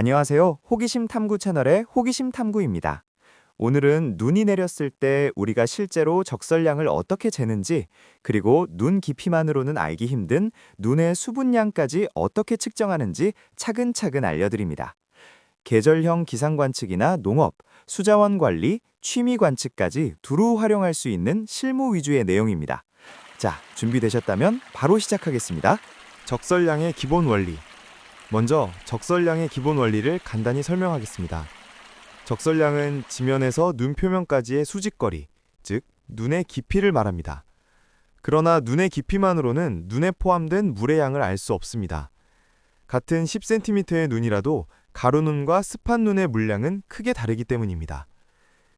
안녕하세요. 호기심 탐구 채널의 호기심 탐구입니다. 오늘은 눈이 내렸을 때 우리가 실제로 적설량을 어떻게 재는지, 그리고 눈 깊이만으로는 알기 힘든 눈의 수분량까지 어떻게 측정하는지 차근차근 알려드립니다. 계절형 기상 관측이나 농업, 수자원 관리, 취미 관측까지 두루 활용할 수 있는 실무 위주의 내용입니다. 자, 준비되셨다면 바로 시작하겠습니다. 적설량의 기본 원리. 먼저 적설량의 기본 원리를 간단히 설명하겠습니다. 적설량은 지면에서 눈 표면까지의 수직거리, 즉 눈의 깊이를 말합니다. 그러나 눈의 깊이만으로는 눈에 포함된 물의 양을 알 수 없습니다. 같은 10cm의 눈이라도 가로눈과 습한 눈의 물량은 크게 다르기 때문입니다.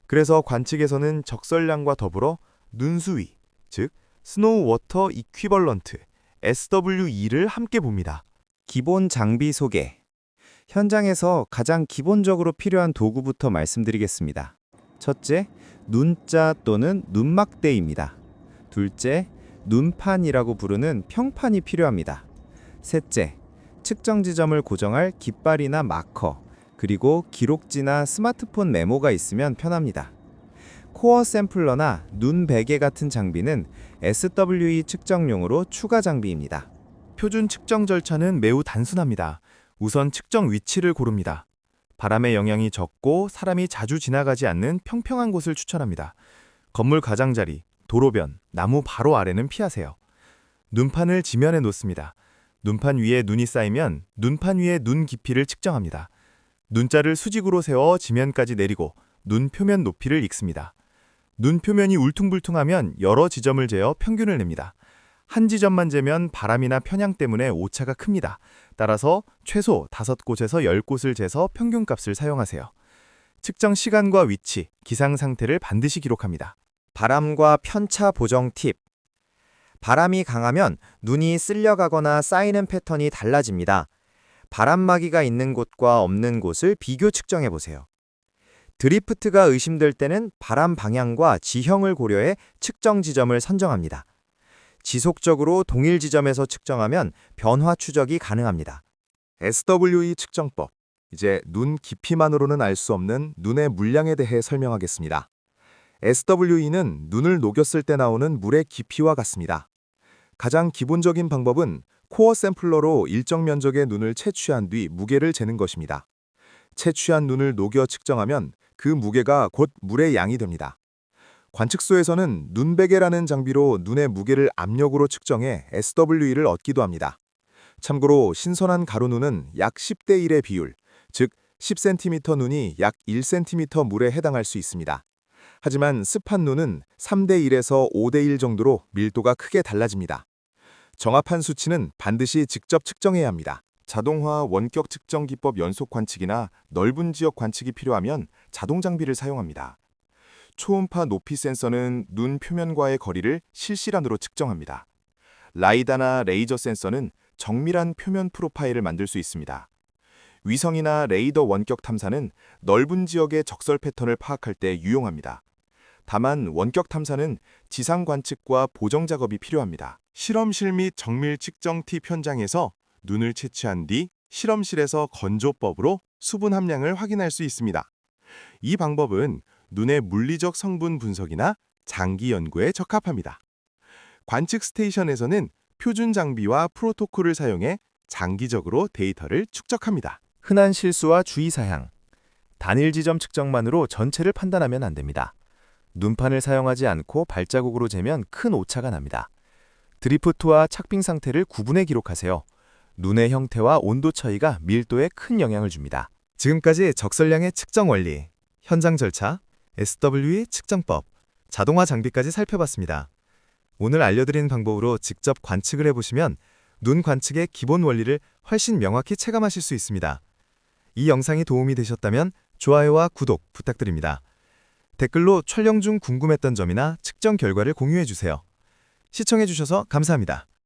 그래서 관측에서는 적설량과 더불어 눈수위, 즉 스노우 워터 이퀴벌런트 SWE를 함께 봅니다. 기본 장비 소개. 현장에서 가장 기본적으로 필요한 도구부터 말씀드리겠습니다. 첫째, 눈자 또는 눈막대입니다. 둘째, 눈판이라고 부르는 평판이 필요합니다. 셋째, 측정 지점을 고정할 깃발이나 마커, 그리고 기록지나 스마트폰 메모가 있으면 편합니다. 코어 샘플러나 눈 베개 같은 장비는 SWE 측정용으로 추가 장비입니다. 표준 측정 절차는 매우 단순합니다. 우선 측정 위치를 고릅니다. 바람의 영향이 적고 사람이 자주 지나가지 않는 평평한 곳을 추천합니다. 건물 가장자리, 도로변, 나무 바로 아래는 피하세요. 눈판을 지면에 놓습니다. 눈판 위에 눈이 쌓이면 눈판 위에 눈 깊이를 측정합니다. 눈자를 수직으로 세워 지면까지 내리고 눈 표면 높이를 익습니다. 눈 표면이 울퉁불퉁하면 여러 지점을 재어 평균을 냅니다. 한 지점만 재면 바람이나 편향 때문에 오차가 큽니다. 따라서 최소 5곳에서 10곳을 재서 평균값을 사용하세요. 측정 시간과 위치, 기상 상태를 반드시 기록합니다. 바람과 편차 보정 팁. 바람이 강하면 눈이 쓸려가거나 쌓이는 패턴이 달라집니다. 바람막이가 있는 곳과 없는 곳을 비교 측정해 보세요. 드리프트가 의심될 때는 바람 방향과 지형을 고려해 측정 지점을 선정합니다. 지속적으로 동일 지점에서 측정하면 변화 추적이 가능합니다. SWE 측정법. 이제 눈 깊이만으로는 알 수 없는 눈의 물량에 대해 설명하겠습니다. SWE는 눈을 녹였을 때 나오는 물의 깊이와 같습니다. 가장 기본적인 방법은 코어 샘플러로 일정 면적의 눈을 채취한 뒤 무게를 재는 것입니다. 채취한 눈을 녹여 측정하면 그 무게가 곧 물의 양이 됩니다. 관측소에서는 눈베개라는 장비로 눈의 무게를 압력으로 측정해 SWE를 얻기도 합니다. 참고로 신선한 가로눈은 약 10대 1의 비율, 즉 10cm 눈이 약 1cm 물에 해당할 수 있습니다. 하지만 습한 눈은 3대 1에서 5대 1 정도로 밀도가 크게 달라집니다. 정합한 수치는 반드시 직접 측정해야 합니다. 자동화 원격 측정 기법 연속 관측이나 넓은 지역 관측이 필요하면 자동 장비를 사용합니다. 초음파 높이 센서는 눈 표면과의 거리를 실시간으로 측정합니다. 라이다나 레이저 센서는 정밀한 표면 프로파일을 만들 수 있습니다. 위성이나 레이더 원격 탐사는 넓은 지역의 적설 패턴을 파악할 때 유용합니다. 다만 원격 탐사는 지상 관측과 보정 작업이 필요합니다. 실험실 및 정밀 측정 팁 현장에서 눈을 채취한 뒤 실험실에서 건조법으로 수분 함량을 확인할 수 있습니다. 이 방법은 눈의 물리적 성분 분석이나 장기 연구에 적합합니다. 관측 스테이션에서는 표준 장비와 프로토콜을 사용해 장기적으로 데이터를 축적합니다. 흔한 실수와 주의사항 단일 지점 측정만으로 전체를 판단하면 안 됩니다. 눈판을 사용하지 않고 발자국으로 재면 큰 오차가 납니다. 드리프트와 착빙 상태를 구분해 기록하세요. 눈의 형태와 온도 차이가 밀도에 큰 영향을 줍니다. 지금까지 적설량의 측정 원리, 현장 절차, SWE 측정법, 자동화 장비까지 살펴봤습니다. 오늘 알려드린 방법으로 직접 관측을 해보시면 눈 관측의 기본 원리를 훨씬 명확히 체감하실 수 있습니다. 이 영상이 도움이 되셨다면 좋아요와 구독 부탁드립니다. 댓글로 촬영 중 궁금했던 점이나 측정 결과를 공유해주세요. 시청해주셔서 감사합니다.